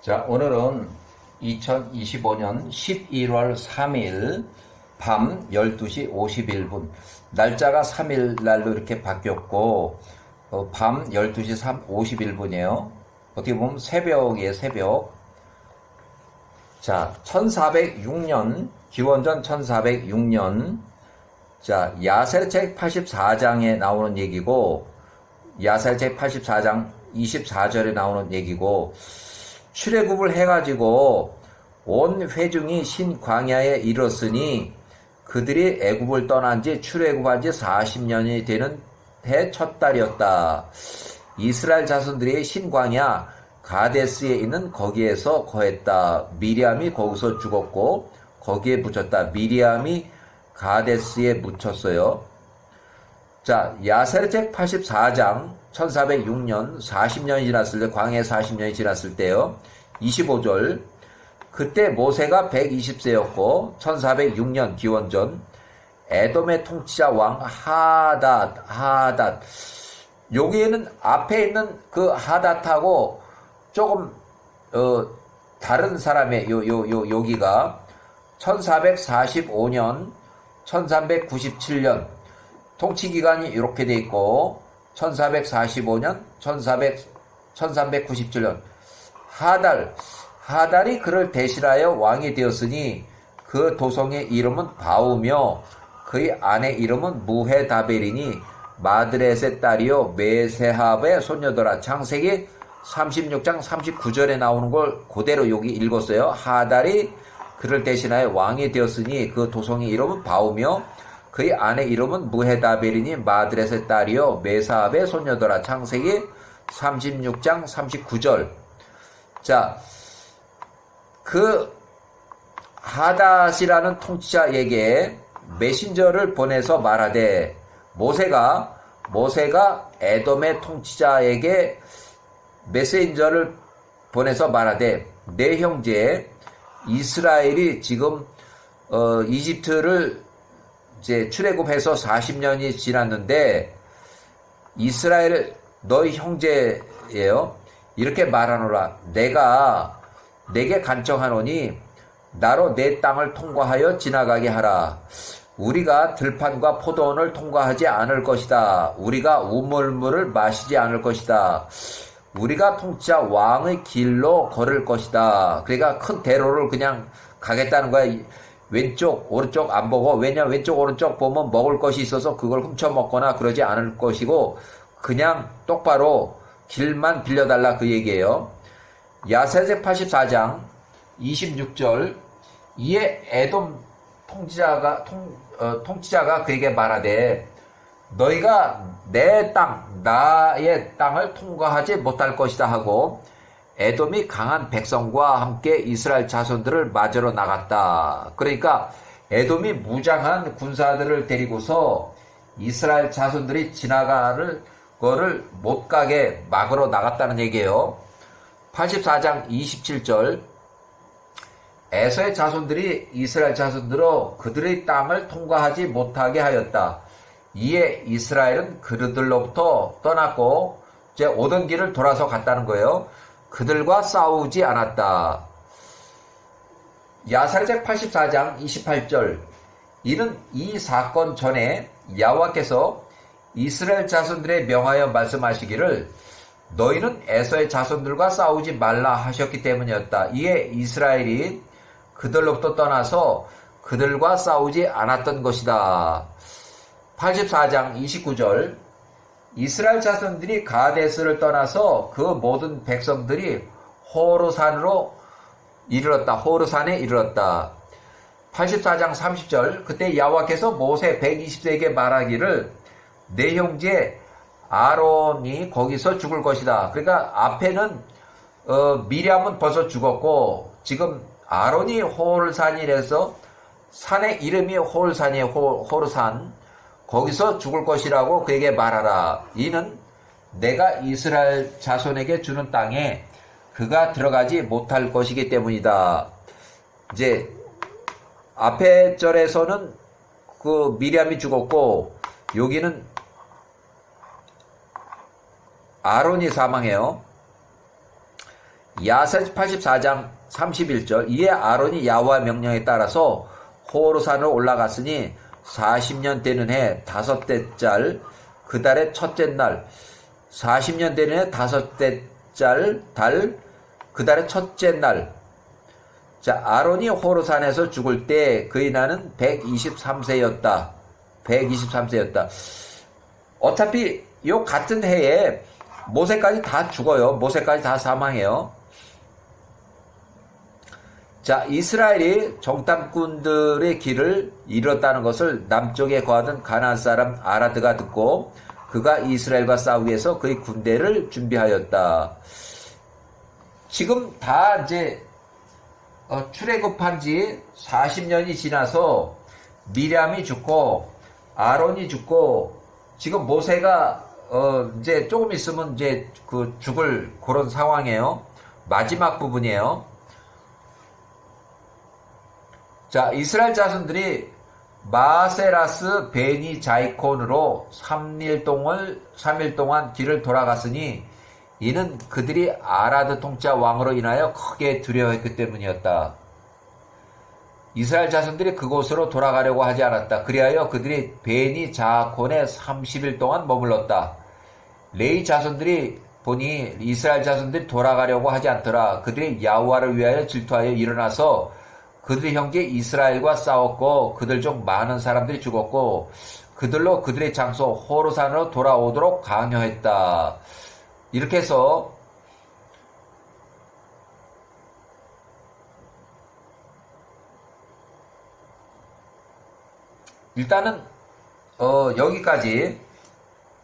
자, 오늘은 2025년 11월 3일 밤 12시 51분. 날짜가 3일 날로 이렇게 바뀌었고, 어, 밤 12시 51분이에요. 어떻게 보면 새벽이에요, 새벽. 자, 1406년, 기원전 1406년, 자, 야세르책 84장에 나오는 얘기고, 야세르책 84장 24절에 나오는 얘기고, 출애굽을 해가지고 온 회중이 신광야에 이르렀으니 그들이 애굽을 떠난 지 출애굽한 지 40년이 되는 해 첫 달이었다. 이스라엘 자손들이 신광야 가데스에 있는 거기에서 거했다. 미리암이 거기서 죽었고 거기에 붙였다. 미리암이 가데스에 묻혔어요. 자, 야세르책 84장 1406년 40년이 지났을 때 광해 40년이 지났을 때요. 25절 그때 모세가 120세였고 1406년 기원전 에돔의 통치자 왕 하닷 하닷 여기에는 앞에 있는 그 하닷하고 조금 어 다른 사람의 요 요 요 여기가 1445년 1397년 통치 기간이 이렇게 돼 있고 1445년 1400 1397년. 하달 하달이 그를 대신하여 왕이 되었으니 그 도성의 이름은 바우며 그의 아내 이름은 무헤다벨이니 마드렛의 딸이요 메세합의 손녀더라. 창세기 36장 39절에 나오는 걸 그대로 여기 읽었어요. 하달이 그를 대신하여 왕이 되었으니 그 도성의 이름은 바우며 그의 아내 이름은 무헤다벨이니 마드렛의 딸이요. 메사합의 손녀더라. 창세기 36장 39절. 자, 그 하닷이라는 통치자에게 메신저를 보내서 말하되 모세가 모세가 에돔의 통치자에게 메신저를 보내서 말하되 내 형제 이스라엘이 지금 어, 이집트를 이제 출애굽해서 40년이 지났는데 이스라엘 너희 형제예요. 이렇게 말하노라. 내가 내게 간청하노니 나로 내 땅을 통과하여 지나가게 하라. 우리가 들판과 포도원을 통과하지 않을 것이다. 우리가 우물물을 마시지 않을 것이다. 우리가 통치자 왕의 길로 걸을 것이다. 그러니까 큰 대로를 그냥 가겠다는 거야. 왼쪽, 오른쪽 안 보고, 왜냐, 왼쪽, 오른쪽 보면 먹을 것이 있어서 그걸 훔쳐 먹거나 그러지 않을 것이고, 그냥 똑바로 길만 빌려달라 그 얘기예요. 야세제 84장 26절 이에 에돔 통치자가 통, 어, 통치자가 그에게 말하되 너희가 내 땅, 나의 땅을 통과하지 못할 것이다 하고 에돔이 강한 백성과 함께 이스라엘 자손들을 맞으러 나갔다. 그러니까 에돔이 무장한 군사들을 데리고서 이스라엘 자손들이 지나가를 거를 못 가게 막으러 나갔다는 얘기예요. 84장 27절 에서의 자손들이 이스라엘 자손들로 그들의 땅을 통과하지 못하게 하였다. 이에 이스라엘은 그들로부터 떠났고 이제 오던 길을 돌아서 갔다는 거예요. 그들과 싸우지 않았다. 야사르작 84장 28절 이는 이 사건 전에 야와께서 이스라엘 자손들의 명하여 말씀하시기를 너희는 에서의 자손들과 싸우지 말라 하셨기 때문이었다. 이에 이스라엘이 그들로부터 떠나서 그들과 싸우지 않았던 것이다. 84장 29절 이스라엘 자손들이 가데스를 떠나서 그 모든 백성들이 호르산으로 이르렀다. 호르산에 이르렀다. 84장 30절 그때 야와께서 모세 120세에게 말하기를 내 형제 아론이 거기서 죽을 것이다. 그러니까 앞에는 어, 미리암은 벌써 죽었고 지금 아론이 홀산이라서 산의 이름이 홀산이에요. 홀산 거기서 죽을 것이라고 그에게 말하라. 이는 내가 이스라엘 자손에게 주는 땅에 그가 들어가지 못할 것이기 때문이다. 이제 앞에 절에서는 그 미리암이 죽었고 여기는 아론이 사망해요. 야세 84장 31절 이에 아론이 야와 명령에 따라서 호르산으로 올라갔으니 40년 되는 해 다섯째 짤그 달의 첫째 날 40년 되는 해 다섯째 짤달 그 달의 첫째 날 자, 아론이 호르산에서 죽을 때 그의 나는 123세였다. 123세였다. 어차피 요 같은 해에 모세까지 다 죽어요. 모세까지 다 사망해요. 자, 이스라엘이 정탐꾼들의 길을 잃었다는 것을 남쪽에 거하던 가나안 사람 아라드가 듣고 그가 이스라엘과 싸우기 위해서 그의 군대를 준비하였다. 지금 다 이제 어, 출애굽한 지 40년이 지나서 미리암이 죽고 아론이 죽고 지금 모세가 어, 이제 조금 있으면 이제 그 죽을 그런 상황이에요. 마지막 부분이에요. 자, 이스라엘 자손들이 마세라스 베니 자이콘으로 3일 동안 3일 동안 길을 돌아갔으니 이는 그들이 아라드 통짜 왕으로 인하여 크게 두려워했기 때문이었다. 이스라엘 자손들이 그곳으로 돌아가려고 하지 않았다. 그리하여 그들이 베니 자콘에 30일 동안 머물렀다. 레이 자손들이 보니 이스라엘 자손들이 돌아가려고 하지 않더라. 그들이 야후와를 위하여 질투하여 일어나서 그들의 형제 이스라엘과 싸웠고 그들 중 많은 사람들이 죽었고 그들로 그들의 장소 호르산으로 돌아오도록 강요했다. 이렇게 해서 일단은 어, 여기까지